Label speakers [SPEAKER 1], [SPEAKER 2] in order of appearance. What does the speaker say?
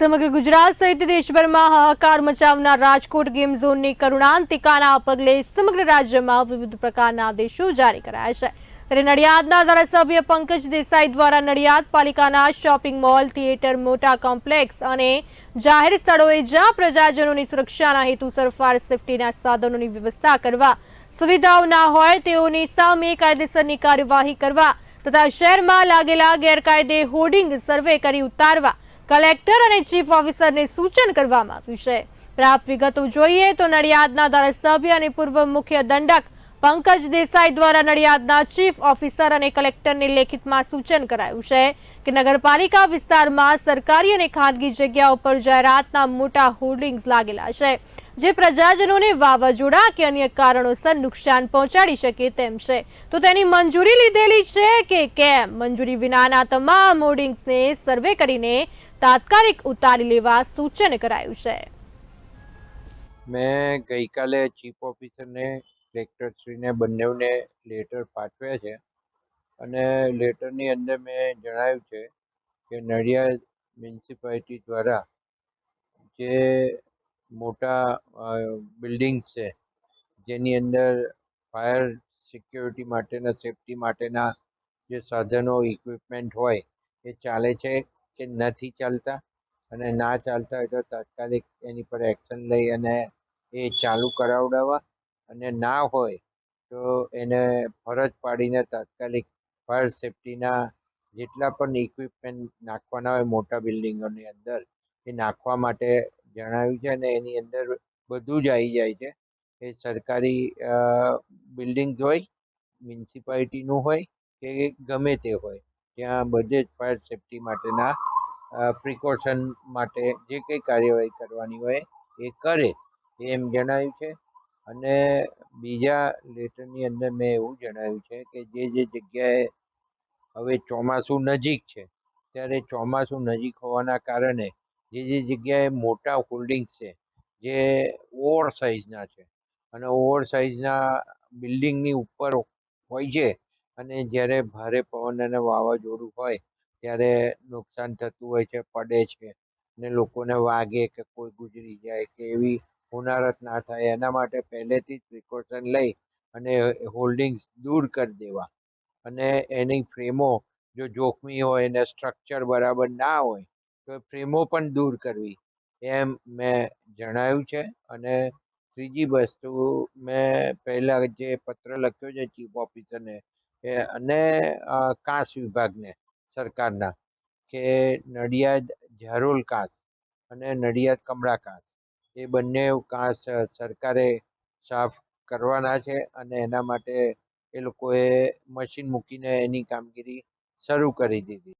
[SPEAKER 1] સમગ્ર ગુજરાત સહિત દેશભરમાં હાહાકાર મચાવનાર રાજકોટ ગેમ ઝોનની કરુણાંતિકાના પગલે સમગ્ર રાજ્યમાં વિવિધ પ્રકારના આદેશો જારી કરાયા છે. ત્યારે નડિયાદના ધારાસભ્ય પંકજ દેસાઈ દ્વારા નડિયાદ પાલિકાના શોપિંગ મોલ, થિયેટર, મોટા કોમ્પ્લેક્સ અને જાહેર સ્થળોએ જ્યાં પ્રજાજનોની સુરક્ષાના હેતુસર ફાયર સેફટીના સાધનોની વ્યવસ્થા કરવા સુવિધાઓ ના હોય તેઓની સામે કાયદેસરની કાર્યવાહી કરવા તથા શહેરમાં લાગેલા ગેરકાયદે હોર્ડિંગ સર્વે કરી ઉતારવા કલેક્ટર અને ચીફ ઓફિસરને સૂચન કરવામાં આવ્યું છે. પ્રાપ્ત વિગતો જોઈએ તો નડિયાદના ધારાસભ્ય અને પૂર્વ મુખ્ય દંડક પંકજ દેસાઈ દ્વારા નડિયાદના ચીફ ઓફિસર અને કલેક્ટરને લેખિતમાં સૂચન કરાયું છે કે નગરપાલિકા વિસ્તારમાં સરકારી અને ખાનગી જગ્યા ઉપર જાહેરાતના મોટા હોર્ડિંગ્સ લાગેલા છે, જે પ્રજાજનોને વાવાઝોડા કે અન્ય કારણોસર નુકસાન પહોંચાડી શકે તેમ છે. તો તેની મંજૂરી લીધેલી છે કે કેમ? મંજૂરી વિનાના તમામ હોર્ડિંગ્સને સર્વે કરીને તાત્કાલિક ઉતારી લેવા સૂચન કરાયું છે.
[SPEAKER 2] મેં ગઈકાલે ચીફ ઓફિસરને કલેક્ટરશ્રીને બંનેવને લેટર પાઠવ્યા છે અને લેટરની અંદર મેં જણાવ્યું છે કે નડિયાદ મ્યુનિસિપાલિટી દ્વારા જે મોટા બિલ્ડિંગ્સ છે, જેની અંદર ફાયર સિક્યોરિટી માટેના, સેફટી માટેના જે સાધનો, ઇક્વિપમેન્ટ હોય એ ચાલે છે. કે નથી ચાલતા અને ના ચાલતા હોય તો તાત્કાલિક એની પર એક્શન લઈ અને એ ચાલુ કરાવડાવવા અને ના હોય તો એને ફરજ પાડીને તાત્કાલિક ફાયર સેફટીના જેટલા પણ ઇક્વિપમેન્ટ નાખવાના હોય મોટા બિલ્ડિંગોની અંદર, એ નાખવા માટે જણાવ્યું છે અને એની અંદર બધું જ આવી જાય છે. એ સરકારી બિલ્ડિંગ્સ હોય મ્યુનિસિપાલિટીનું હોય કે ગમે તે હોય. ત્યાં બધે જ ફાયર સેફટી માટેના પ્રિકોશન માટે જે કંઈ કાર્યવાહી કરવાની હોય એ કરે એમ જણાવ્યું છે. અને બીજા લેટરની અંદર મેં એવું જણાવ્યું છે કે જે જે જગ્યાએ હવે ચોમાસું નજીક છે, ત્યારે ચોમાસું નજીક હોવાના કારણે જે જે જગ્યાએ મોટા હોલ્ડિંગ્સ છે, જે ઓવર સાઇઝના છે, અને ઓવર સાઇઝના બિલ્ડિંગની ઉપર હોય છે અને જ્યારે ભારે પવન અને વાવાઝોડું હોય, ત્યારે નુકસાન થતું હોય છે, પડે છે. ને લોકોને વાગે કે કોઈ ગુજરી જાય કે એવી હોનારત ના થાય, એના માટે પહેલેથી જ પ્રિકોશન લઈ અને હોલ્ડિંગ્સ દૂર કરી દેવા. અને એની ફ્રેમો જો જોખમી હોય ને સ્ટ્રક્ચર બરાબર ના હોય, તો ફ્રેમો પણ દૂર કરવી. એમ મેં જણાવ્યું છે અને ત્રીજી વસ્તુ મેં પહેલાં જે પત્ર લખ્યો છે ચીફ ઓફિસરને અને કાંસ વિભાગને, સરકારના, કે નડિયાદ ઝારોલ કાંસ અને નડિયાદ કમળા કાંસ. એ બંને કાંસ સરકારે સાફ કરવાના છે અને એના માટે એ લોકોએ મશીન મૂકીને એની કામગીરી શરૂ કરી દીધી.